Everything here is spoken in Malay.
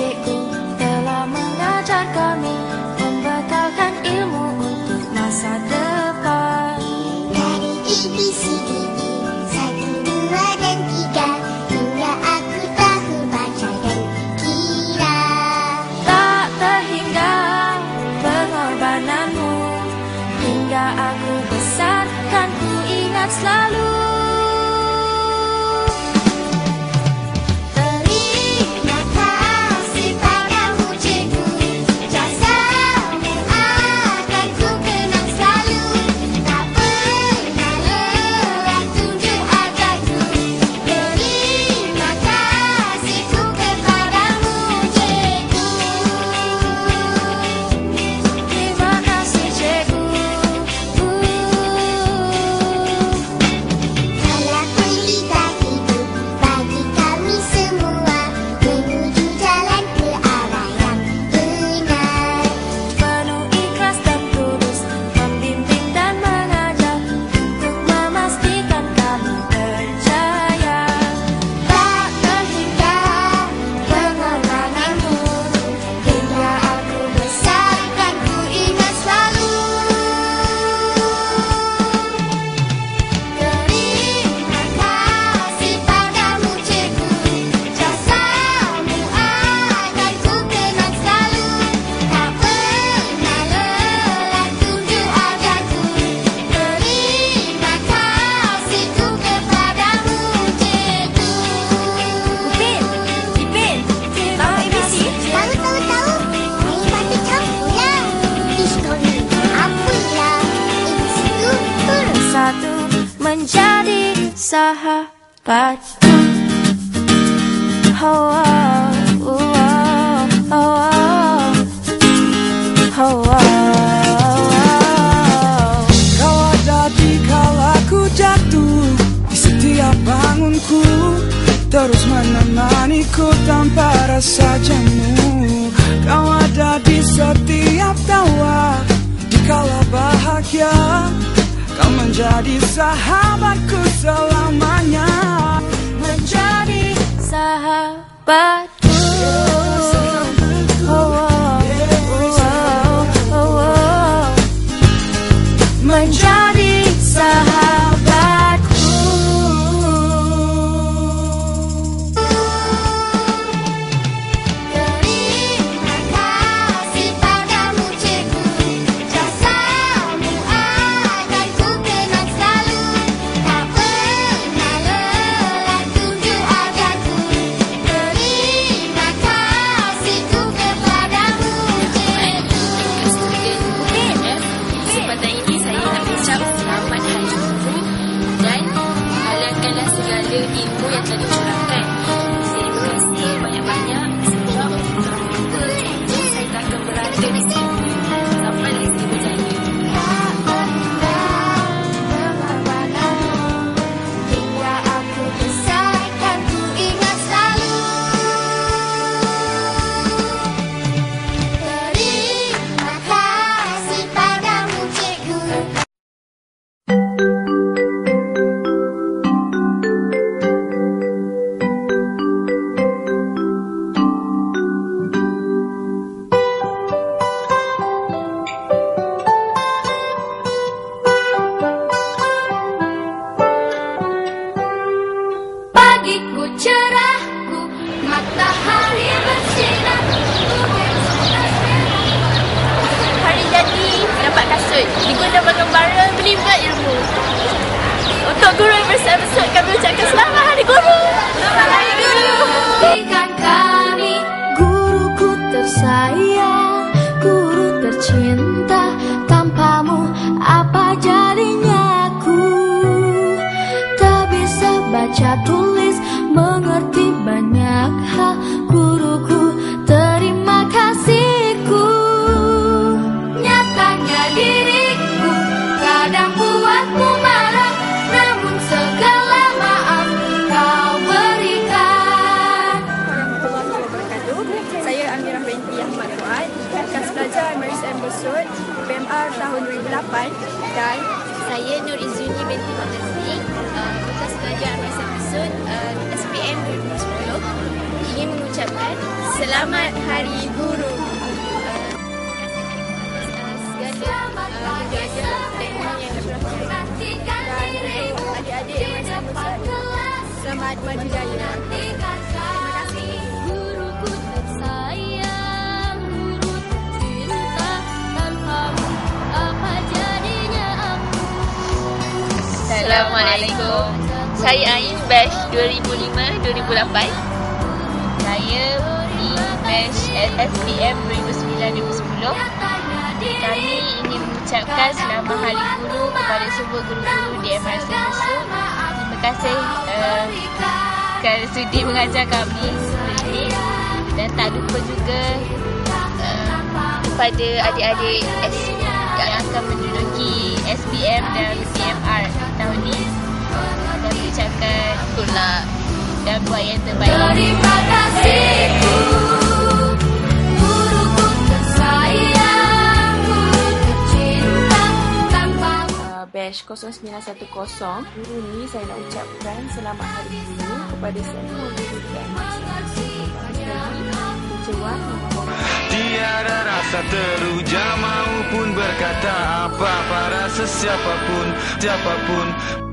cikgu telah mengajar kami Membekalkan ilmu untuk masa depan. Dari ABCDE menjadi sahabatku Oh, oh, oh, oh, oh, oh, oh. Kau ada di kala ku jatuh Di setiap bangunku. Terus menemaniku tanpa rasa jemu Kau ada di setiap menjadi sahabatku selamanya. Menjadi sahabatku Pagiku cerahku Matahari bersinar Hari jadi dapat kasut diguna mengembara menimba ilmu. Untuk guru yang bersama-sama kami ucapkan selamat hari guru. Selamat hari guru. Berikan kami guruku tersayang Guru tercinta Tanpamu apa jadinya aku Tak bisa baca tulis Mengerti banyak hal Guruku terima kasihku Nyatanya diriku Kadang buatmu marah Namun segala maaf kau berikan. Saya Amirah binti Ahmad Fuad, bekas pelajar Maris M. Besut, PMR tahun 2008 dan Saya Nur Izuni binti Mahazmi, Selamat Hari Guru. Selamat pagi, selamat pastikan diri di depan kelas. Selamat maju jaya. Terima kasih. Assalamualaikum. Saya Ain Bash 2005 2008. Saya batch SPM 2009-2010. Kami ingin mengucapkan selamat Hari Guru kepada semua guru-guru di MRC Besut. Terima kasih uh, kerana sudi mengajar kami ini. Dan tak lupa juga uh, kepada adik-adik yang akan menduduki SPM dan PMR tahun ini. Dan mengucapkan good luck dan buat yang terbaik. Terima kasihku Guru ni saya nak ucapkan selamat hari guru kepada semua guru dan Tiada rasa teruja maupun berkata apa-apa rasa siapapun, siapapun. siapapun.